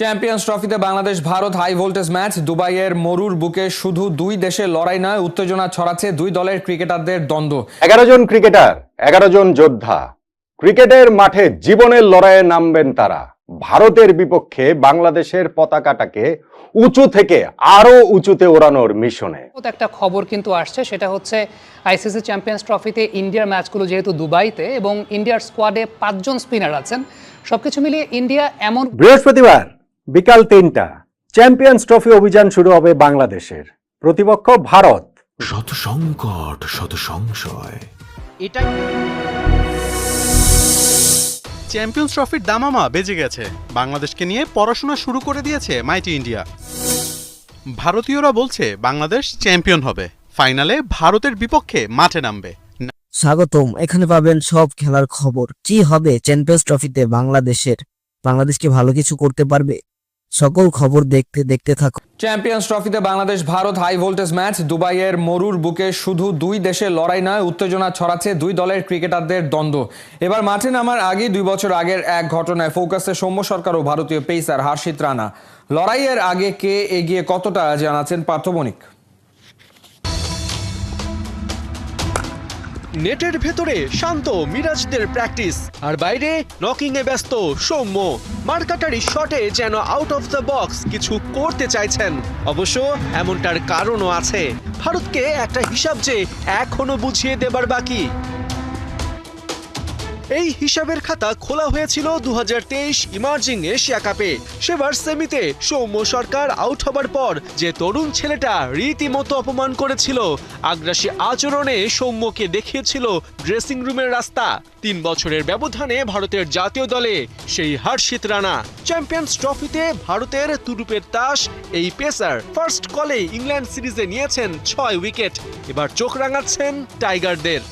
Champions ট্রফিতে Bangladesh Bharat high voltage match. দুবাইয়ের মরুর বুকে শুধু দুই দেশের লড়াই নয় উত্তেজনা ছড়াচ্ছে দুই দলের ক্রিকেটারদের দ্বন্দ্ব। এগারো জন ক্রিকেটার এগারো জন যোদ্ধা। ক্রিকেটের মাঠে জীবনের লড়াইয়ে নামবেন তারা। ভারতের বিপক্ষে বাংলাদেশের পতাকাটাকে উঁচু থেকে আরও উঁচুতে ওড়ানোর মিশনে। তো একটা খবর কিন্তু আসছে সেটা হচ্ছে আইসিসি চ্যাম্পিয়ন্স ট্রফিতে ইন্ডিয়ার ম্যাচগুলো যেহেতু দুবাইতে এবং ইন্ডিয়ার স্কোয়াডে পাঁচজন স্পিনার আছেন সবকিছু মিলিয়ে ইন্ডিয়া এমন বৃহস্পতিবার বিকাল তিনটা চ্যাম্পিয়ন্স ট্রফি অভিযান শুরু হবে বাংলাদেশের। প্রতিপক্ষ ভারত। শত সংকট শত সংশয়। চ্যাম্পিয়ন্স ট্রফির দামামা বেজে গেছে। বাংলাদেশকে নিয়ে পড়াশোনা শুরু করে দিয়েছে মাইটি ইন্ডিয়া। ভারতীয়রা বলছে বাংলাদেশ চ্যাম্পিয়ন হবে। ফাইনালে ভারতের বিপক্ষে মাঠে নামবে। স্বাগতম এখানে পাবেন সব খেলার খবর। কি হবে চ্যাম্পিয়ন্স ট্রফিতে বাংলাদেশের? বাংলাদেশ কি ভালো কিছু করতে পারবে? সকল খবর দেখতে দেখতে থাকুন। চ্যাম্পিয়ন্স ট্রফিতে Bangladesh, Bharat high voltage match. দুবাইয়ের মরুর বুকে শুধু দুই দেশের লড়াই নয়, উত্তেজনা ছড়াচ্ছে দুই দলের ক্রিকেটারদের দ্বন্দ্ব। এবার মাঠে নামার আগে দুই বছর আগের এক ঘটনায় ফোকাসে সৌম্য সরকার ও ভারতীয় পেসার হার্ষিত রানা। লড়াইয়ের আগে কে এগিয়ে কতটা জানাচ্ছেন পার্থবণিক নেটের ভেতরে শান্ত মিরাজদের প্র্যাকটিস। আর বাইরে নকিং এ ব্যস্ত সৌম্য। মার্কাটারি শটে যেন আউট অফ দ্য বক্স কিছু করতে চাইছেন। অবশ্য এমনটার কারণও আছে। ভারতকে একটা হিসাব যে এখনও বুঝিয়ে দেবার বাকি। এই হিসাবের খাতা খোলা হয়েছিল দু ইমার্জিং এশিয়া কাপে। সেবার সেমিতে সৌম্য সরকার আউট হবার পর যে তরুণ ছেলেটা রীতিমতো অপমান করেছিল, আগ্রাসী আচরণে সৌম্যকে দেখিয়েছিল ড্রেসিং রুমের রাস্তা। তিন বছরের ব্যবধানে ভারতের জাতীয় দলে সেই হর্ষিত রানা। চ্যাম্পিয়ন্স ট্রফিতে ভারতের তুরুপের তাস এই পেসার ফার্স্ট কলে ইংল্যান্ড সিরিজে নিয়েছেন ছয় উইকেট। এবার চোখ রাঙাচ্ছেন টাইগারদের।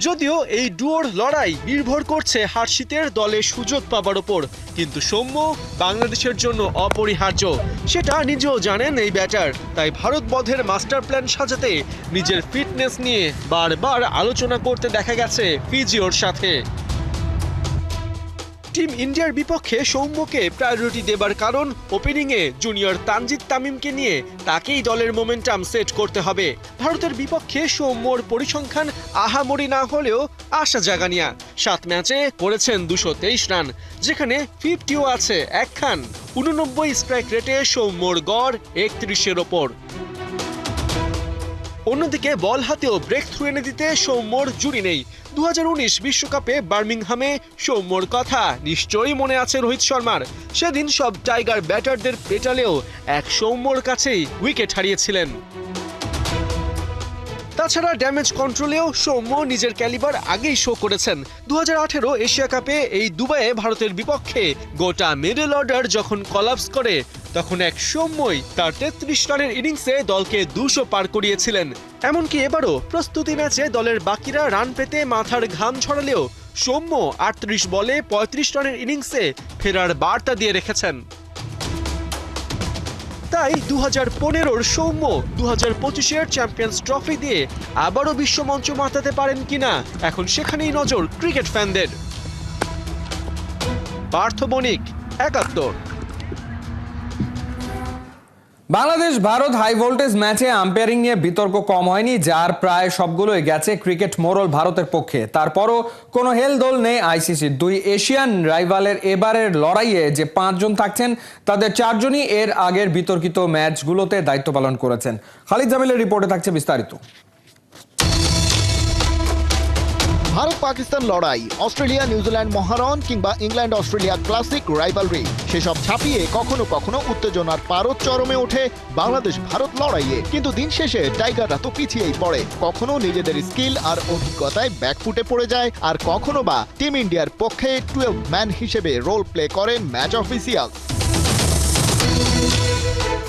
যদিও এই ডুয়োর লড়াই নির্ভর করছে হার্ষিতের দলে সুযোগ পাবার ওপর। কিন্তু সৌম্য বাংলাদেশের জন্য অপরিহার্য। সেটা নিজেও জানেন এই ব্যাটার। তাই ভারত বধের মাস্টার প্ল্যান সাজাতে নিজের ফিটনেস নিয়ে বারবার আলোচনা করতে দেখা গেছে ফিজিওর সাথে। টিম ইন্ডিয়ার বিপক্ষে সৌম্যকে প্রায়োরিটি দেবার কারণ ওপেনিংয়ে জুনিয়র তানজিদ তামিমকে নিয়ে তাকেই দলের মোমেন্টাম সেট করতে হবে। ভারতের বিপক্ষে সৌম্যর পরিসংখ্যান আহামরি না হলেও আশা জাগানিয়া। সাত ম্যাচে করেছেন দুশো তেইশ রান, যেখানে ফিফটিও আছে একখান। উননব্বই স্ট্রাইক রেটে সৌম্যর গড় একত্রিশের ওপর। অন্যদিকে বল হাতেও ব্রেক থ্রু এনে দিতে সৌম্যর জুড়ি নেই। দু বিশ্বকাপে বার্মিংহামে সৌম্যর কথা নিশ্চয়ই মনে আছে রোহিত শর্মার। সেদিন সব টাইগার ব্যাটারদের পেটালেও এক সৌম্যর কাছেই উইকেট হারিয়েছিলেন। তাছাড়া ড্যামেজ কন্ট্রোলেও সৌম্য নিজের ক্যালিবার আগেই শো করেছেন। দু হাজার আঠেরো এশিয়া কাপে এই দুবাইয়ে ভারতের বিপক্ষে গোটা মিডল অর্ডার যখন কলাপস করে, তখন এক সৌম্যই তার তেত্রিশ রানের ইনিংসে দলকে দুশো পার করিয়েছিলেন। এমনকি এবারও প্রস্তুতি ম্যাচে দলের বাকিরা রান পেতে মাথার ঘাম ছড়ালেও সৌম্য আটত্রিশ বলে পঁয়ত্রিশ রানের ইনিংসে ফেরার বার্তা দিয়ে রেখেছেন। তাই দু হাজার পনেরোর সৌম্য দু হাজার পঁচিশের চ্যাম্পিয়ন্স ট্রফি দিয়ে আবারও বিশ্বমঞ্চ মাতাতে পারেন কিনা এখন সেখানেই নজর ক্রিকেট ফ্যানদের। পার্থ বণিক একাত্তর। বাংলাদেশ, ভারত হাই ভোল্টেজ ম্যাচে আম্পায়ারিং নিয়ে বিতর্ক কম হয়নি, যার প্রায় সবগুলোই গেছে ক্রিকেট মোরল ভারতের পক্ষে। তারপরও কোনো হেলদোল নেই আইসিসির। দুই এশিয়ান রাইভালের এবারের লড়াইয়ে যে পাঁচজন থাকছেন, তাদের চারজনই এর আগের বিতর্কিত ম্যাচগুলোতে দায়িত্ব পালন করেছেন। খালিদ জামিলের রিপোর্টে থাকছে বিস্তারিত। ভারত পাকিস্তান লড়াই, অস্ট্রেলিয়া নিউজিল্যান্ড মহারণ কিংবা ইংল্যান্ড অস্ট্রেলিয়া ক্লাসিক রাইভালরি। সেসব ছাপিয়ে কখনো কখনো উত্তেজনার পারদ চরমে ওঠে বাংলাদেশ ভারত লড়াইয়ে। কিন্তু দিন শেষে টাইগাররা তো পিছিয়েই পড়ে। কখনো নিজেদের স্কিল আর অভিজ্ঞতায় ব্যাকফুটে পড়ে যায় আর কখনো বা টিম ইন্ডিয়ার পক্ষে টুয়েলভ ম্যান হিসেবে রোল প্লে করেন ম্যাচ অফিসিয়াল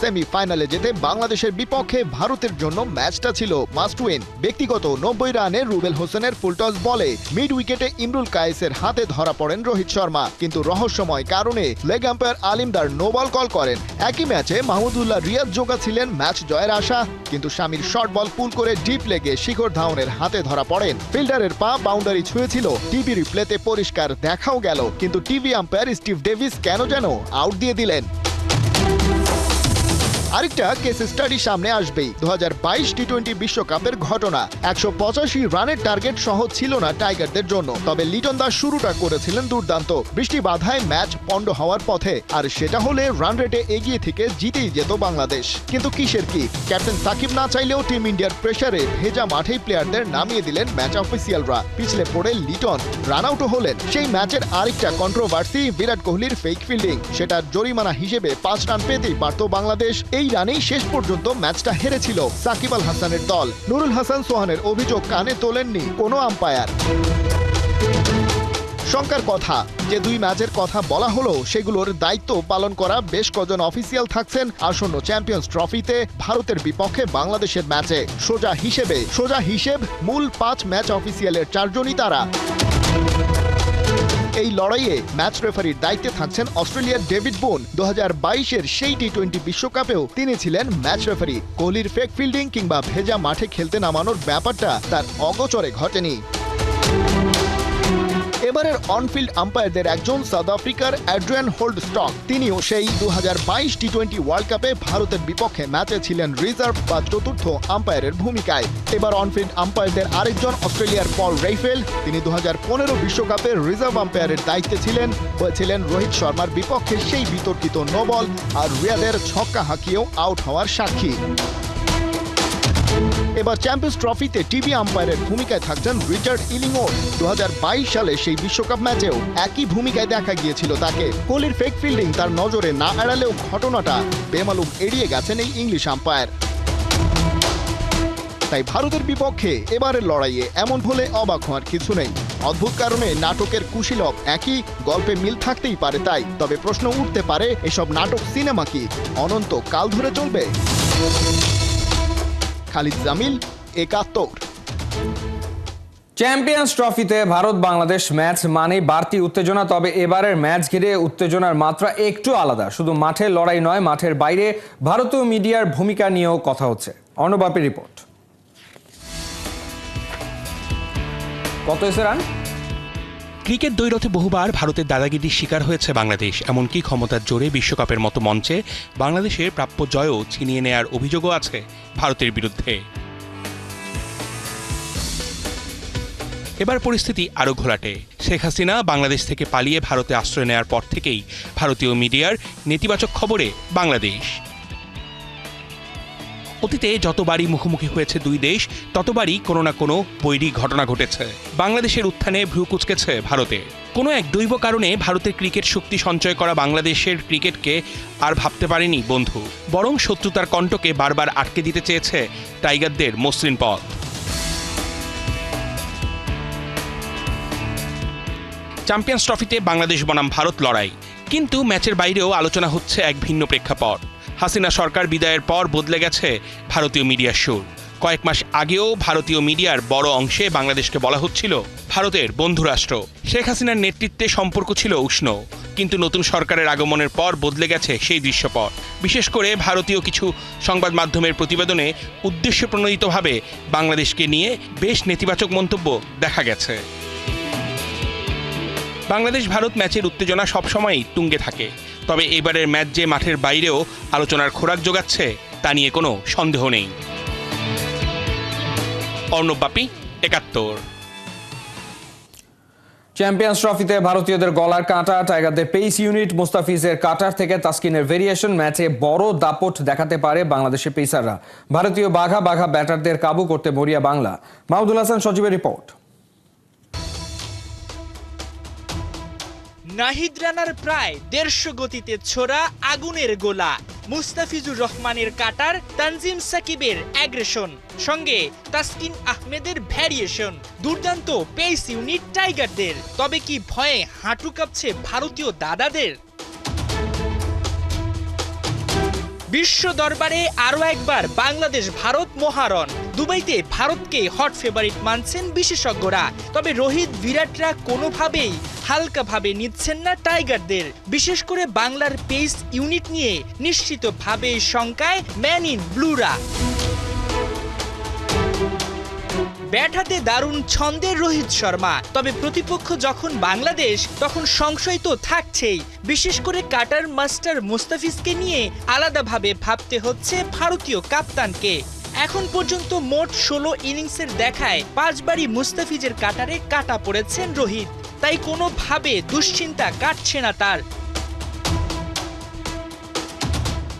সেমিফাইনালে যেতে বাংলাদেশের বিপক্ষে ভারতের জন্য ম্যাচটা ছিল মাস্ট উইন ব্যক্তিগত নব্বই রানে রুবেল হোসেনের ফুলটস বলে মিড উইকেটে ইমরুল কায়েসের হাতে ধরা পড়েন রোহিত শর্মা। কিন্তু রহস্যময় কারণে leg umpire Aleem Dar no ball call করেন। একই ম্যাচে মাহমুদুল্লাহ রিয়াজ জোগা ছিলেন ম্যাচ জয়ের আশা, কিন্তু স্বামীর শর্ট বল পুল করে ডিপ লেগে শিখর ধাওনের হাতে ধরা পড়েন। ফিল্ডারের পা বাউন্ডারি ছুঁয়েছিল, টিভি রিপ্লেতে পরিষ্কার দেখাও গেল, কিন্তু টিভি আম্পায়ার স্টিভ ডেভিস কেন যেন আউট দিয়ে দিলেন? আরেকটা কেস স্টাডি সামনে আসবেই। দু টি টোয়েন্টি বিশ্বকাপের ঘটনা। একশো পঁচাশি রানের টার্গেট সহজ ছিল না টাইগারদের জন্য। তবে লিটন দাস শুরুটা করেছিলেন দুর্দান্ত। বৃষ্টি বাধায় ম্যাচ পণ্ড হওয়ার পথে। আর সেটা হলে রান রেটে এগিয়ে থেকে জিতেই যেত বাংলাদেশ। কিন্তু কিসের কি? ক্যাপ্টেন সাকিব না চাইলেও টিম ইন্ডিয়ার প্রেসারে ভেজা মাঠেই প্লেয়ারদের নামিয়ে দিলেন ম্যাচ অফিসিয়ালরা পিছলে পড়ে লিটন। রান আউটও হলেন। সেই ম্যাচের আরেকটা কন্ট্রোভার্সি বিরাট কোহলির ফেক ফিল্ডিং সেটা জরিমানা হিসেবে পাঁচ রান পেতেই পারত বাংলাদেশ। এই রানেই শেষ পর্যন্ত ম্যাচটা হেরেছিল সাকিব আল হাসানের দল। নুরুল হাসান সোহানের অভিযোগ কানে তোলেননি কোনো আম্পায়ার শঙ্কার কথা, যে দুই ম্যাচের কথা বলা হলো, সেগুলোর দায়িত্ব পালন করা বেশ কজন অফিসিয়াল থাকছেন আসন্ন চ্যাম্পিয়ন্স ট্রফিতে ভারতের বিপক্ষে বাংলাদেশের ম্যাচে। সোজা হিসেবে, সোজা হিসেব মূল পাঁচ ম্যাচ অফিসিয়ালের চারজনই তারা। এই লড়াইয়ে ম্যাচ রেফারির দায়িত্বে থাকছেন অস্ট্রেলিয়ার ডেভিড বোন। দু এর সেই টি টোয়েন্টি বিশ্বকাপেও তিনি ছিলেন ম্যাচ রেফারি। কোহলির ফেক ফিল্ডিং কিংবা ভেজা মাঠে খেলতে নামানোর ব্যাপারটা তার অগোচরে ঘটেনি। এবারের অনফিল্ড আম্পায়ারদের একজন সাউথ আফ্রিকার অ্যাড্রিয়ান হোল্ড স্টক তিনিও সেই দু টি টোয়েন্টি ওয়ার্ল্ড কাপে ভারতের বিপক্ষে ম্যাচে ছিলেন রিজার্ভ বা চতুর্থ আম্পায়ারের ভূমিকায়। এবার অনফিল্ড আম্পায়ারদের আরেকজন অস্ট্রেলিয়ার পল রেইফেল তিনি দু হাজার বিশ্বকাপে রিজার্ভ আম্পায়ারের দায়িত্বে ছিলেন হয়েছিলেন রোহিত শর্মার বিপক্ষে সেই বিতর্কিত নোবল আর রিয়াদের ছক্কা হাঁকিয়েও আউট হওয়ার সাক্ষী। এবার চ্যাম্পিয়ন্স ট্রফিতে টিভি আম্পায়ারের ভূমিকায় থাকছেন রিচার্ড ইলিংওর দু সালে সেই বিশ্বকাপ ম্যাচেও একই ভূমিকায় দেখা গিয়েছিল তাকে। কোহলির ফেক ফিল্ডিং তার নজরে না এড়ালেও ঘটনাটা বেমালুম এড়িয়ে গেছেন এই ইংলিশ আম্পায়ার তাই ভারতের বিপক্ষে এবারের লড়াইয়ে এমন হলে অবাক হওয়ার কিছু নেই। অদ্ভুত কারণে নাটকের কুশীলব একই গল্পে মিল থাকতেই পারে তাই। তবে প্রশ্ন উঠতে পারে, এসব নাটক সিনেমা কি? অনন্ত কাল ধরে চলবে। খালিদ জামিল, একাত্তর। চ্যাম্পিয়ন্স ট্রফিতে ভারত বাংলাদেশ ম্যাচ মানেই বাড়তি উত্তেজনা, তবে এবারের ম্যাচ ঘিরে উত্তেজনার মাত্রা একটু আলাদা। শুধু মাঠের লড়াই নয়, মাঠের বাইরে ভারতীয় মিডিয়ার ভূমিকা নিয়েও কথা হচ্ছে। অর্ণবাপের রিপোর্ট। কত এসে রান ক্রিকেট দ্বৈরথে বহুবার ভারতের দাদাগিরির শিকার হয়েছে বাংলাদেশ। এমনকি ক্ষমতার জোরে বিশ্বকাপের মতো মঞ্চে বাংলাদেশের প্রাপ্য জয়ও ছিনিয়ে নেয়ার অভিযোগও আছে ভারতের বিরুদ্ধে। এবার পরিস্থিতি আরও ঘোলাটে। শেখ হাসিনা বাংলাদেশ থেকে পালিয়ে ভারতে আশ্রয় নেয়ার পর থেকেই ভারতীয় মিডিয়ার নেতিবাচক খবরে বাংলাদেশ। অতীতে যতবারই মুখোমুখি হয়েছে দুই দেশ, ততবারই কোনো না কোনো বৈরী ঘটনা ঘটেছে। বাংলাদেশের উত্থানে ভ্রু কুচকেছে ভারতে। কোনো এক দৈব কারণে ভারতের ক্রিকেট শক্তি সঞ্চয় করা বাংলাদেশের ক্রিকেটকে আর ভাবতে পারেনি বন্ধু। বরং শত্রুতার কণ্ঠকে বারবার আটকে দিতে চেয়েছে টাইগারদের মসৃণ পথ। চ্যাম্পিয়ন্স ট্রফিতে বাংলাদেশ বনাম ভারত লড়াই। কিন্তু ম্যাচের বাইরেও আলোচনা হচ্ছে এক ভিন্ন প্রেক্ষাপট। হাসিনা সরকার বিদায়ের পর বদলে গেছে ভারতীয় মিডিয়ার সুর। কয়েক মাস আগেও ভারতীয় মিডিয়ার বড় অংশে বাংলাদেশকে বলা হচ্ছিল ভারতের বন্ধুরাষ্ট্র শেখ হাসিনার নেতৃত্বে সম্পর্ক ছিল উষ্ণ, কিন্তু নতুন সরকারের আগমনের পর বদলে গেছে সেই দৃশ্যপট। বিশেষ করে ভারতীয় কিছু সংবাদ মাধ্যমের প্রতিবেদনে উদ্দেশ্য প্রণোদিতভাবে বাংলাদেশকে নিয়ে বেশ নেতিবাচক মন্তব্য দেখা গেছে। বাংলাদেশ ভারত ম্যাচের উত্তেজনা সবসময়ই তুঙ্গে থাকে। তবে এবারের ম্যাচ যে মাঠের বাইরেও আলোচনার খোরাক যোগাচ্ছে, তা নিয়ে কোনো সন্দেহ নেই। অর্ণব একাত্তর। চ্যাম্পিয়ন্স ট্রফিতে ভারতীয়দের গলার কাঁটা, টাইগারদের পেস ইউনিট মুস্তাফিজের কাটার থেকে তাসকিনের ভেরিয়েশন ম্যাচে বড় দাপট দেখাতে পারে বাংলাদেশের পেসাররা। ভারতীয় বাঘা বাঘা ব্যাটারদের কাবু করতে মরিয়া বাংলা। মাহমুদুল হাসান সজীবের রিপোর্ট। নাহিদ রানার প্রায় দেড়শো গতিতে ছোড়া আগুনের গোলা। মুস্তাফিজুর রহমানের কাটার তানজিম সাকিবের অ্যাগ্রেশন সঙ্গে তাসকিন আহমেদের ভ্যারিয়েশন দুর্দান্ত পেস ইউনিট টাইগারদের তবে কি ভয়ে হাঁটু কাঁপছে ভারতীয় দাদাদের? বিশ্ব দরবারে আরও একবার বাংলাদেশ, ভারত, মহারণ। দুবাইতে ভারতকে হট ফেভারিট মানছেন বিশেষজ্ঞরা। তবে রোহিত বিরাটরা কোনোভাবেই হালকাভাবে নিচ্ছেন না টাইগারদের। বিশেষ করে বাংলার পেস ইউনিট নিয়ে নিশ্চিতভাবে শঙ্কায় ম্যান ইন ব্লুরা ব্যাট হাতে দারুণ ছন্দের রোহিত শর্মা। তবে প্রতিপক্ষ যখন বাংলাদেশ, তখন সংশয় তো থাকছেই। বিশেষ করে কাটার মাস্টার মুস্তাফিজকে নিয়ে আলাদাভাবে ভাবতে হচ্ছে ভারতীয় কাপ্তানকে। এখন পর্যন্ত মোট ষোলো ইনিংসের দেখায় পাঁচবারই মুস্তাফিজের কাটারে কাটা পড়েছেন রোহিত। তাই কোনোভাবে দুশ্চিন্তা কাটছে না তার।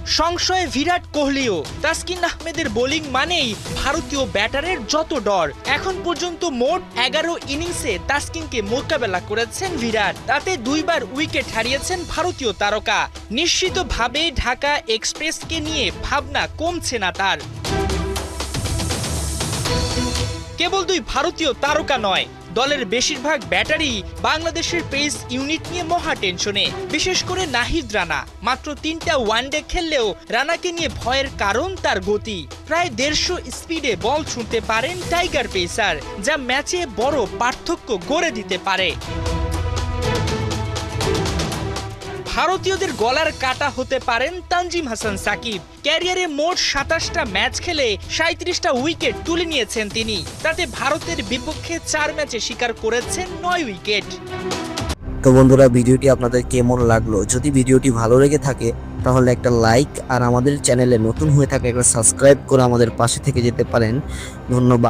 সংশয়ে বিরাট কোহলিও। তাসকিন আহমেদের বোলিং মানেই ভারতীয় ব্যাটারের যত ডর। এখন পর্যন্ত মোট এগারো ইনিংসে তাসকিনকে মোকাবেলা করেছেন বিরাট। তাতে দুইবার উইকেট হারিয়েছেন ভারতীয় তারকা। নিশ্চিতভাবে ঢাকা এক্সপ্রেসকে নিয়ে ভাবনা কমছে না তার। কেবল দুই ভারতীয় তারকা নয় দলের বেশিরভাগ ব্যাটারি বাংলাদেশের পেস ইউনিট নিয়ে মহা টেনশনে, বিশেষ করে নাহিদ রানা। মাত্র তিনটা ওয়ানডে খেললেও রানাকে নিয়ে ভয়ের কারণ তার গতি। প্রায় দেড়শো স্পিডে বল ছুঁড়তে পারেন টাইগার পেসার, যা ম্যাচে বড় পার্থক্য গড়ে দিতে পারে। ভারতীয়দের গলার কাটা হতে পারেন তানজিম হাসান সাকিব। ক্যারিয়ারে মোট সাতাশটা ম্যাচ খেলে সাঁত্রিশটা উইকেট তুলে নিয়েছেন তিনি। তাতে ভারতের বিপক্ষে চার ম্যাচে শিকার করেছেন নয় উইকেট। তো বন্ধুরা, ভিডিওটি আপনাদের কেমন লাগল? যদি ভিডিওটি ভালো লেগে থাকে, তাহলে একটা লাইক আর আমাদের চ্যানেলে নতুন হয়ে থাকে, একটা সাবস্ক্রাইব করে আমাদের পাশে থেকে যেতে পারেন। ধন্যবাদ।